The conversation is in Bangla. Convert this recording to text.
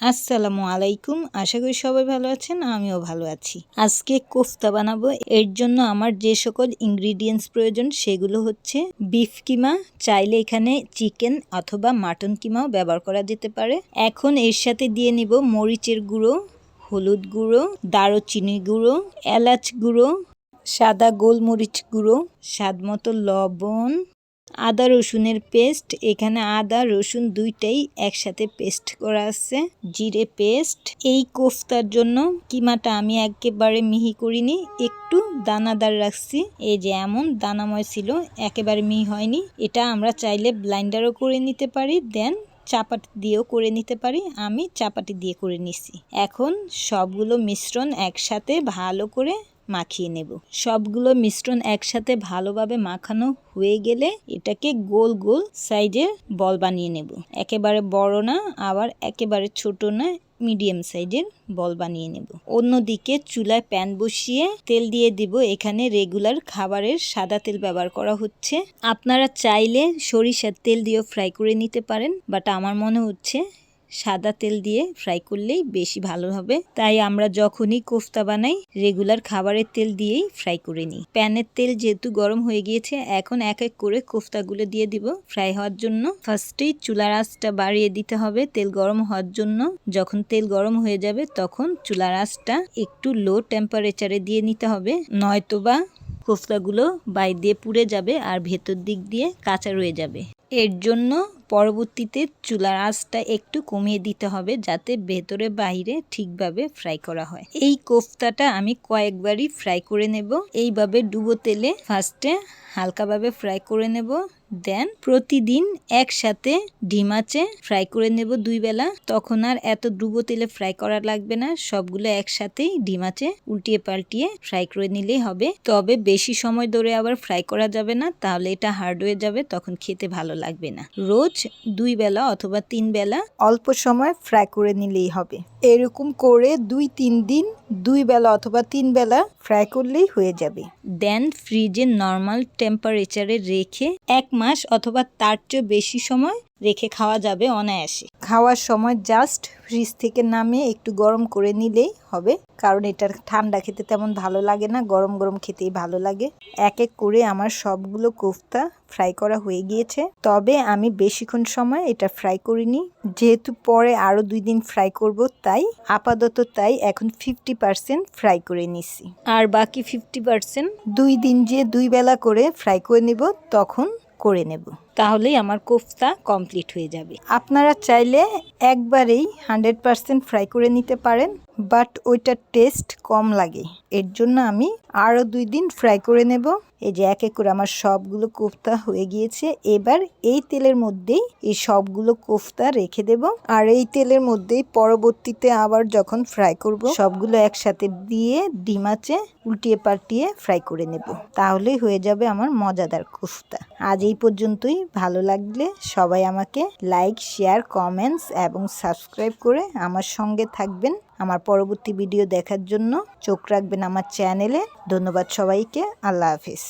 আসসালামু আলাইকুম। আশা করি সবাই ভালো আছেন, আমিও ভালো আছি। আজকে কোফতা বানাবো। এর জন্য আমার যে সকল ইনগ্রিডিয়েন্টস প্রয়োজন সেগুলো হচ্ছে বিফ কিমা, চাইলে এখানে চিকেন অথবা মাটন কিমাও ব্যবহার করা যেতে পারে। এখন এর সাথে দিয়ে নিব মরিচের গুঁড়ো, হলুদ গুঁড়ো দারুচিনি গুঁড়ো, এলাচ গুঁড়ো, সাদা গোলমরিচ গুঁড়ো স্বাদ মতো লবণ আদা রসুনের পেস্ট। এখানে আদা, রসুন দুইটাই একসাথে পেস্ট করা আছে, জিরে পেস্ট। এই কোফতার জন্য কিমাটা আমি একেবারে মিহি করিনি, একটু দানাদার রাখছি। এই যে এমন দানাময় ছিল, একেবারে মিহি হয়নি। এটা আমরা চাইলে ব্লাইন্ডারও করে নিতে পারি, দেন চাপাটি দিয়েও করে নিতে পারি। আমি চাপাটি দিয়ে করে নিছি। এখন সবগুলো মিশ্রণ একসাথে ভালো করে মাখিয়ে নেব। সবগুলো মিশ্রণ একসাথে ভালোভাবে মাখানো হয়ে গেলে এটাকে গোল গোল সাইজের বল বানিয়ে নেব। একেবারে বড় না, আবার একেবারে ছোট না, মিডিয়াম সাইজের বল বানিয়ে নেব। অন্যদিকে চুলায় প্যান বসিয়ে তেল দিয়ে দিব। এখানে রেগুলার খাবারের সাদা তেল ব্যবহার করা হচ্ছে। আপনারা চাইলে সরিষার তেল দিয়েও ফ্রাই করে নিতে পারেন, বাট আমার মনে হচ্ছে সাদা তেল দিয়ে ফ্রাই করলেই বেশি ভালো হবে। তাই আমরা যখনই কোফতা বানাই রেগুলার খাবারের তেল দিয়েই ফ্রাই করে নিই। প্যানের তেল যেহেতু গরম হয়ে গিয়েছে, এখন এক এক করে কোফতাগুলো দিয়ে দিব। ফ্রাই হওয়ার জন্য ফার্স্টেই চুলার আঁচটা বাড়িয়ে দিতে হবে। তেল গরম হওয়ার জন্য যখন তেল গরম হয়ে যাবে, তখন চুলার আঁচটা একটু লো টেম্পারেচারে দিয়ে নিতে হবে। নয়তোবা কোফতাগুলো বাই দিয়ে পুড়ে যাবে আর ভেতর দিক দিয়ে কাঁচা রয়ে যাবে। এর জন্য পরবর্তীতে চুলার আঁচটা একটু কমিয়ে দিতে হবে যাতে ভেতরে বাইরে ঠিকভাবে ফ্রাই করা হয়। এই কোফতাটা আমি কয়েকবারই ফ্রাই করে নেব। এইভাবে ডুবো তেলে ফার্স্টে হালকাভাবে ফ্রাই করে নেব। দেন প্রতিদিন একসাথে ডিম আছে, ফ্রাই করে নেব দুই বেলা। তখন আর এত ডুবো তেলে ফ্রাই করা লাগবে না, সবগুলো একসাথেই ডিম আছে, উল্টিয়ে পাল্টিয়ে ফ্রাই করে নিলেই হবে। তবে বেশি সময় ধরে আবার ফ্রাই করা যাবে না, তাহলে এটা হার্ড হয়ে যাবে, তখন খেতে ভালো লাগবে না। রোজ দুই বেলা অথবা তিন বেলা অল্প সময় ফ্রাই করে নিলেই হবে। এরকম করে দুই তিন দিন, দুই বেলা অথবা তিন বেলা ফ্রাই করলেই হয়ে যাবে। দেন ফ্রিজে নর্মাল টেম্পারেচারে রেখে এক মাস অথবা তার চেয়ে বেশি সময় রেখে খাওয়া যাবে অনায়াসে। খাওয়ার সময় জাস্ট ফ্রিজ থেকে নামিয়ে একটু গরম করে নিলেই হবে। কারণ এটা ঠান্ডা খেতে তেমন ভালো লাগে না, গরম গরম খেতেই ভালো লাগে। এক এক করে আমার সবগুলো কোফতা ফ্রাই করা হয়ে গিয়েছে। তবে আমি বেশিক্ষণ সময় এটা ফ্রাই করিনি। যেহেতু পরে আরও দুই দিন ফ্রাই করব, তাই আপাতত তাই এখন ফিফটি পার্সেন্ট ফ্রাই করে নিছি। আর বাকি ফিফটি পার্সেন্ট দুই দিন যে দুই বেলা করে ফ্রাই করে নিব, তখন করে নেব। তাহলেই আমার কোফতা কমপ্লিট হয়ে যাবে। আপনারা চাইলে একবারেই হান্ড্রেড পারসেন্ট ফ্রাই করে নিতে পারেন। বাট ওইটার টেস্ট কম লাগে। এর জন্য আমি আরও দুই দিন ফ্রাই করে নেব। এই যে এক এক করে আমার সবগুলো কোফতা হয়ে গিয়েছে। এবার এই তেলের মধ্যেই এই সবগুলো কোফতা রেখে দেব। আর এই তেলের মধ্যেই পরবর্তীতে আবার যখন ফ্রাই করব, সবগুলো একসাথে দিয়ে ডিম আছে, উল্টিয়ে পাল্টিয়ে ফ্রাই করে নেব। তাহলেই হয়ে যাবে আমার মজাদার কোফতা। আজ এই পর্যন্তই। ভালো লাগলে সবাই আমাকে লাইক, শেয়ার, কমেন্টস এবং সাবস্ক্রাইব করে আমার সঙ্গে থাকবেন। আমার পরবর্তী ভিডিও দেখার জন্য চোখ রাখবেন আমার চ্যানেলে ধন্যবাদ সবাইকে। আল্লাহ হাফিজ।